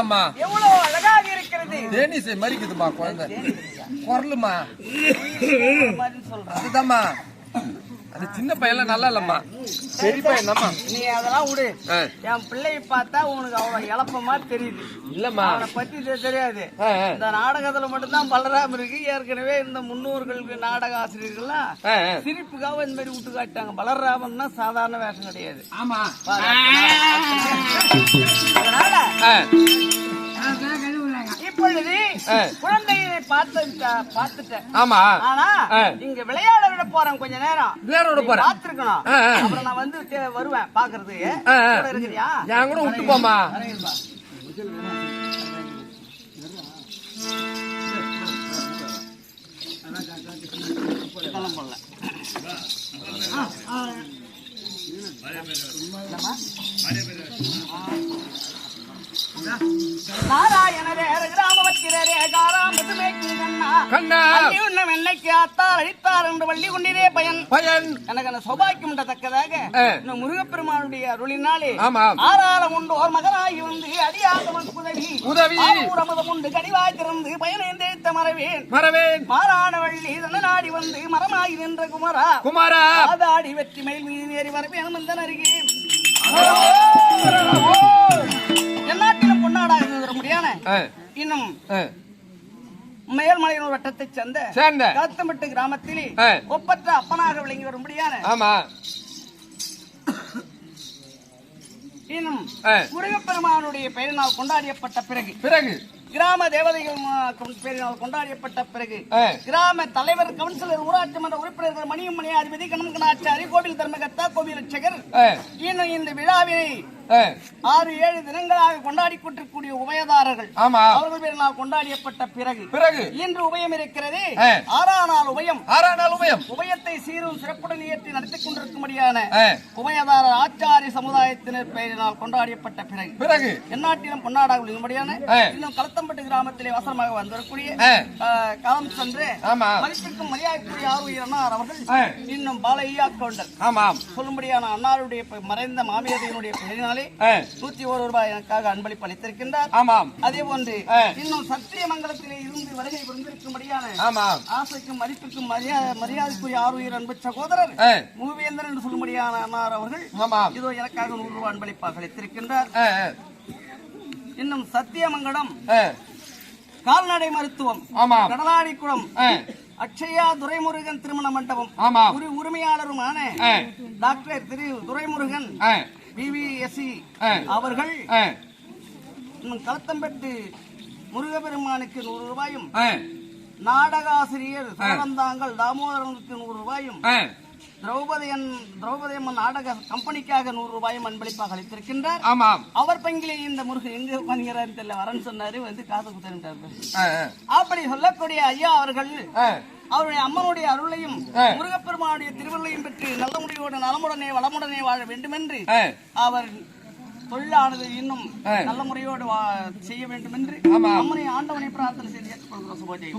கேட்டம்மா எவ்வளவு அழகாக இருக்கிறது. தேனிசை மறிக்குதுமா குழந்தை. குரலுமா? அதுதாம்மா. அது சின்ன பையன்லாம் நல்லா இல்லம்மா. பெரிய பையன் தாம்மா நீ அதெல்லாம் விடு. என் பிள்ளையை பார்த்தா உனக்கு அவ்வளவு இழப்பமா தெரியுது. இல்லம்மா. அவனை பத்தி தெரியாது. இந்த நாடகத்துல மட்டும்தான் பலராம இருக்கு. ஏற்கனவே இந்த முன்னோர்களுக்கு நாடக ஆசிரியர்கள்லாம். சிரிப்புக்காக இந்த மாதிரி விட்டு காட்டாங்க பலராமன்னா சாதாரண வேஷம் கிடையாது. ஆமா. அதனால. குழந்தையை பார்த்து பார்த்துட்டேன். ஆமா. ஆனா. இங்க விளையாட விட போறேன் கொஞ்ச நேரம். விளையாட போறேன். பாத்துருக்கணும். அப்புறம் நான் வந்து வருவேன் பாக்குறதுக்கு இருக்கிறியா? கூட விட்டு போமா. நாராயணரே கிராமவத்திரரே காராமத்து மேய்க்கும் கண்ணா. கண்ணா ஆத்தார் அழித்தார் என்று வள்ளி கொண்டிரே பயன். பையன். எனக்கு அந்த சௌபாக்கியம் தக்கதாக. இந்த முருகப்பெருமானுடைய அருளினாலே ஆறாரம் உண்டு. ஓர் மகனாகி வந்து அடியாதவன் உதவி உதவி. ஆரூர் அமுதம் உண்டு. கடிவாய் திறந்து மறவேன் மறவேன் மாறான வள்ளி தன நாடி வந்து மரமாகி நின்ற குமரா. குமாரா. ஆதாடி வெற்றி மயில் மீது ஏறி வரவேன். மந்தன் அருகே பொன்னாடாக இருந்த முடியான ஆ, இன்னும். மேல்மலையூர் வட்டத்தைச் சேர்ந்த சேர்ந்த களத்தம்பட்டு கிராமத்திலே. ஒப்பற்ற அப்பனாக விளங்கி வரும்படியான ஆமா இன்னும். முருகப்பெருமானுடைய பெயரினால் கொண்டாடியப்பட்ட பிறகு பிறகு கிராம தேவதைகள் கொண்டாடியப்பட்ட பிறகு கிராம தலைவர் கவுன்சிலர் ஊராட்சி மன்ற உறுப்பினர்கள் மணியம் மணி அதிபதி கணக்கனாச்சாரி கோவில் தர்மகர்த்தா கோவில் ரட்சகர் ஆ, இன்னும் இந்த விழாவினை. ஆறு ஏழு தினங்களாக கொண்டாடி கொண்டிருக்கக்கூடிய உபயதாரர்கள். ஆமா. அவர்கள் பெயரினால் கொண்டாடியப்பட்ட பிறகு. பிறகு. இன்று உபயம் இருக்கிறது. ஆ. ஆறாம் நாள் உபயம் நாள் உபயம். உபயத்தை சீரும் சிறப்புடன் ஏற்றி நடத்திக் கொண்டிருக்கும்படியான உபயதாரர் ஆச்சாரி சமுதாயத்தினர் பெயரினால் கொண்டாடியப்பட்ட பிறகு. பிறகு. எந்நாட்டிலும் உள்ளபடியான ஆ. இன்னும் களத்தம்பட்டு கிராமத்திலே வசனமாக வந்திருக்கூடிய காலம் சென்று மதிப்பிற்கும் மரியாதைக்குரிய ஆர்வீர் அன்னார் அவர்கள் இன்னும் பாலையா கவுண்டர் ஆமாம். சொல்லும்படியான அன்னாருடைய மறைந்த மாமியாரினுடைய பெயரினாலே ஆ, நூத்தி ஒரு ரூபாய் எனக்காக அன்பளிப்பு அளித்திருக்கின்றார். ஆமாம். அதே போன்று. இன்னும் சத்தியமங்கலத்திலே இருந்து வருகை புரிந்திருக்கும்படியான ஆமாம். ஆசைக்கும் மதிப்புக்கும் மரியாதை மரியாதைக்குரிய ஆர்வீர் அன்பு சகோதரர் மூவேந்தர் என்று சொல்லும்படியான அன்னார் அவர்கள் ஆமாம். இதோ எனக்காக நூறு ரூபாய் அன்பளிப்பாக அளித்திருக்கின்றார். இன்னும் சத்தியமங்கலம் கால்நடை மருத்துவம் ஆமாம். கடலாடிக்குளம் ஆ, அக்ஷயா துரைமுருகன் திருமண மண்டபம் உரிமையாளருமான டாக்டர் திரு துரைமுருகன் ஆ. அவர்கள் களத்தம்பட்டு முருகப்பெருமானுக்கு நூறு ரூபாயும் நாடகாசிரியர் சோழந்தாங்கல் தாமோதரனுக்கு நூறு ரூபாயும். திரௌபதியன் திரௌபதி அம்மன் நாடக கம்பெனிக்காக நூறு ரூபாயும் அன்பளிப்பாக அளித்திருக்கின்றார். ஆமாம். அவர் பங்கிலே இந்த முருகன் எங்க உட்காந்துங்கிறாரு தெரியல வரேன்னு சொன்னாரு வந்து காசு அப்படி சொல்லக்கூடிய ஐயா அவர்கள் அவருடைய அம்மனுடைய அருளையும். முருகப்பெருமானுடைய திருவள்ளையும் பெற்று நல்ல முடிவோடு நலமுடனே வளமுடனே வாழ வேண்டுமென்று ஆ, அவர் தொழிலானது இன்னும். நல்ல முறையோடு செய்ய வேண்டும் என்று. அம்மனை ஆண்டவனை பிரார்த்தனை செய்து ஏற்றுக்கொள்கிறோம் சுபோஜி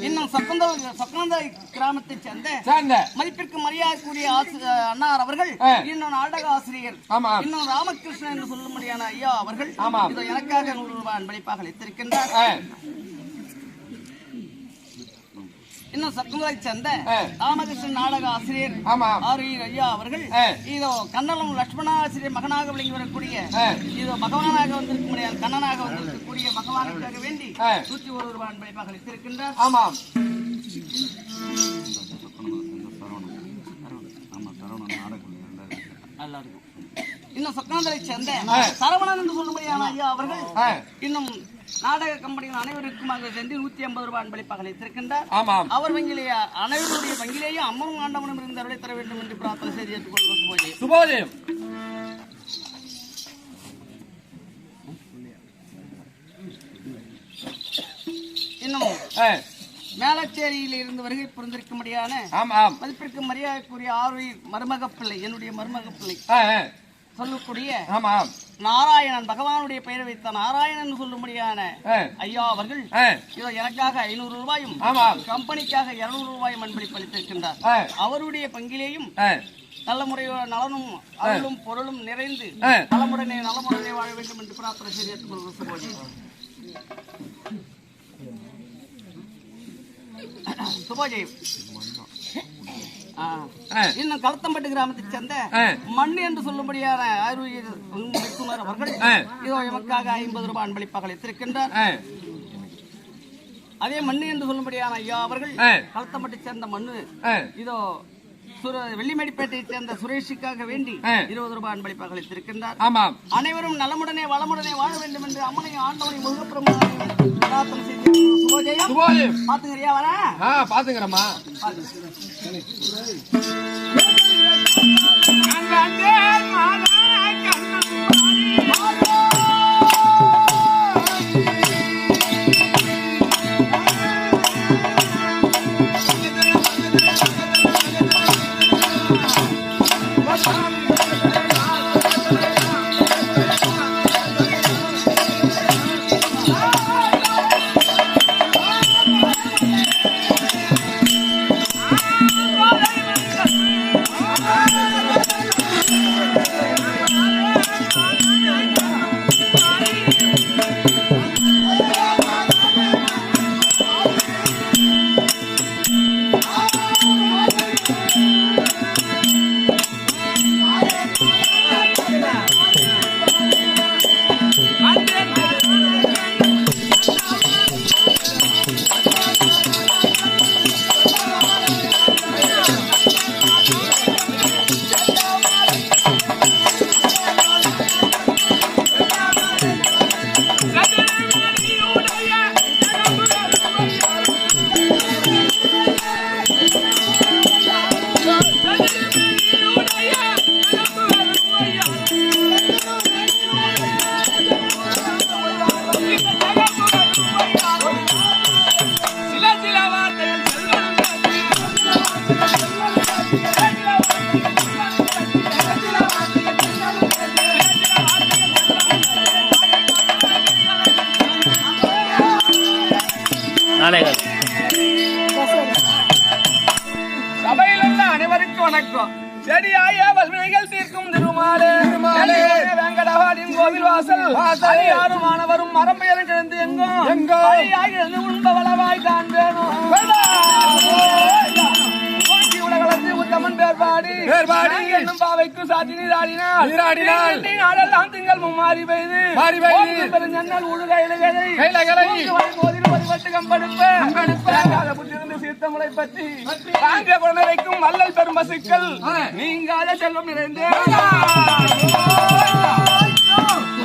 இன்னும் சொக்கந்தல் சொக்கந்தல் கிராமத்தைச் சேர்ந்த மதிப்பிற்கு மரியாதைக்குரிய ஆசி- அன்னார் அவர்கள் ஆ. இன்னும் நாடக ஆசிரியர் இன்னும் ராமகிருஷ்ணன் என்று சொல்லும்படியான ஐயா அவர்கள். இதோ எனக்காக நூறு ரூபாய் அன்பளிப்பாக அளித்திருக்கின்றார் இன்னும் சக்குமலை சேர்ந்த. ராமகிருஷ்ணன் நாடக ஆசிரியர் ஆமாம் ஆர் வி ஐயா அவர்கள். இதோ கண்ணலம் லட்சுமணாசிரியர் மகனாக விளங்கி வரக்கூடிய. இதோ பகவானாக வந்திருக்கக்கூடிய கண்ணனாக வந்திருக்கக்கூடிய பகவானுக்காக வேண்டி. நூற்றி ஒரு ரூபாய் அன்பளிப்பாக அளித்திருக்கின்றார் ஆமாம் நல்லா இருக்கும் இன்னும் சொக்கனந்தரை சேர்ந்த. சரவணன் என்று சொல்லும்படியான ஐயா அவர்கள் இன்னும் நாடக கம்பெனியின் அனைவருக்கும் அங்கு சென்று நூத்தி ஐம்பது ரூபாய் அன்பளிப்பாக அளித்திருக்கின்றார். அவர் வங்கிலே அனைவருடைய வங்கிலேயும் அம்மனும் ஆண்டவனும் இருந்து அருளை தர வேண்டும் என்று பிரார்த்தனை செய்து ஏற்றுக்கொள்வது போய் சுபோதயம். இன்னும் ஆ, மேலச்சேரியில் இருந்து வருகை புரிந்திருக்கும்படியான மதிப்பிற்கு மரியாதைக்குரிய ஆர்வீர் மருமக பிள்ளை என்னுடைய மருமக பிள்ளை. சொல்லக்கூடிய ஆமாம் நாராயணன் பகவானுடைய பெயரை வைத்த நாராயணன் சொல்லும்படியான ஐயா அவர்கள். இதோ எனக்காக ஐநூறு ரூபாயும். கம்பெனிக்காக இருநூறு ரூபாயும் அன்பளிப்பு அளித்திருக்கின்றார் ஆ. அவருடைய பங்கிலேயும். நல்ல முறையோட நலனும் அருளும் பொருளும் நிறைந்து. நலமுடனே நலமுடனே வாழ வேண்டும் என்று பிரார்த்தனை செய்து ஏற்றுக்கொள்வது. ஆ. இன்னும் களத்தம்பட்டு கிராமத்தைச் சேர்ந்த. மண் என்று சொல்லும்படியான ஆயுர்வேத மருத்துவர் அவர்கள். இதோ எமக்காக ஐம்பது ரூபாய் அன்பளிப்பாக அளித்திருக்கின்றார். அதே மண்ணு என்று சொல்லும்படியான ஐயா அவர்கள். களத்தம்பட்டை சேர்ந்த மண்ணு. இதோ வெள்ளிமேடிப்பேட்டையை சேர்ந்த சுரேஷுக்காக வேண்டி. இருபது ரூபாய் அன்பளிப்பாக அளித்திருக்கின்றார் ஆமாம் அனைவரும் நலமுடனே வளமுடனே வாழ வேண்டும் என்று அம்மனையும் ஆண்டவனை முருகப்பெருமானையும் சுபோஜயம் பாத்துக்கிறியா வர? ஆ பாத்துக்கிறேம்மா. நாளைகள் கோவில் வாசல். யாரும் மாணவரும் மரம் பெயரும் கிடந்து எங்கும் உண்பவளவாய் தான் வேணும். உத்தமன் பேர்பாடி பேர்பாடி என்னும் பாவைக்கு சாத்தி நீராடினாள் நீராடினாள் நாளெல்லாம் திங்கள் மும்மாறி பெய்து. மாறி பெய்து. பெருஞ்சன்னல் உழுக இழுகதை கைலகலை போதில் ஒரு வட்டு கம்பெடுப்பு. கம்பெடுப்பு. புத்திருந்து சீர்த்தமுலை பற்றி. தாங்க குழந்தைக்கும் வள்ளல் பெரும் பசுக்கள். நீங்காத செல்வம் நிறைந்தே.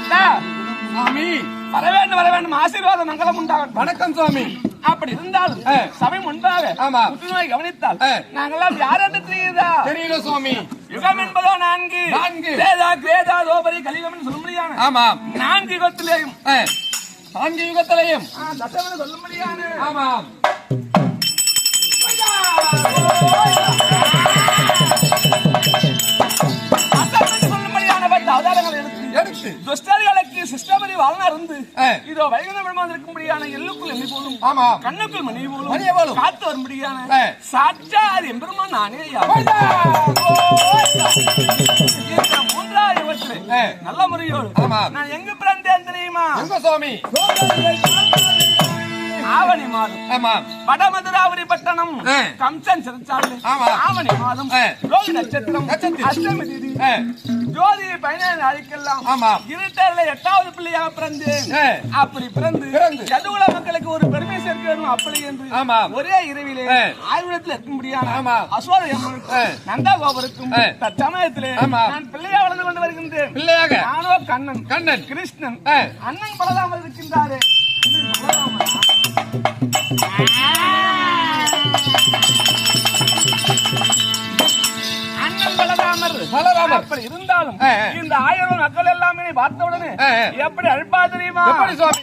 சுவாமி. வர வேண்டும் வர வேண்டும் ஆசீர்வாதம் மங்களம் உண்டாகும் வணக்கம் சுவாமி. அப்படி இருந்தாலும் சபை முன்பாக ஆமா. புற்றுநோய் கவனித்தால் நாங்கெல்லாம் யார் என்று தெரியுதா? தெரியல சுவாமி. யுகம் என்பதோ நான்கு. நான்கு. வேதா வேதா தோபரி கலியுகம் என்று சொல்ல முடியாது. ஆமா. நான்கு யுகத்திலேயும். நான்கு யுகத்திலேயும். சொல்ல முடியாது. ஆமாம். துஷ்டர்களுக்கு சிஸ்டபதி வாழ்னா இருந்து இதோ வைகுந்த பெருமான் இருக்கும்படியான எள்ளுக்குள் எண்ணி போலும். ஆமா. கண்ணுக்குள் மணி போலும். மணிய காத்து வரும்படியான நானே நல்ல முறையோடு. நான் எங்க பிறந்தேன் தெரியுமா? எங்க சுவாமி? ஆவணி மாதம். ஆமா வடமதுராவரி பட்டணம். கம்சன் சிறைச்சாலை. ஆவணி மாதம். ரோஹி நட்சத்திரம். அஷ்டமி தேதி. ஜோதி பதினேழு நாளைக்கெல்லாம் ஆமா இருட்டர்ல எட்டாவது பிள்ளையாக பிறந்தேன் அப்படி பிறந்து எதுகுல மக்களுக்கு ஒரு பெருமை சேர்க்க வேண்டும் அப்படி என்று ஆமா ஒரே இரவிலே ஆயுதத்தில் இருக்க முடியாது? அசோர எம்மனுக்கும் நந்தா கோபருக்கும் தற்சமயத்திலே நான் பிள்ளையா வளர்ந்து கொண்டு வருகின்றேன். பிள்ளையாக. நானோ கண்ணன். கண்ணன். கிருஷ்ணன். அண்ணன் பலராமர் இருக்கின்றாரே. பலராமர் இருந்தாலும் இந்த ஆயிரம் மக்கள் எல்லாமே பார்த்தவுடனே எப்படி அழைப்பா தெரியுமா?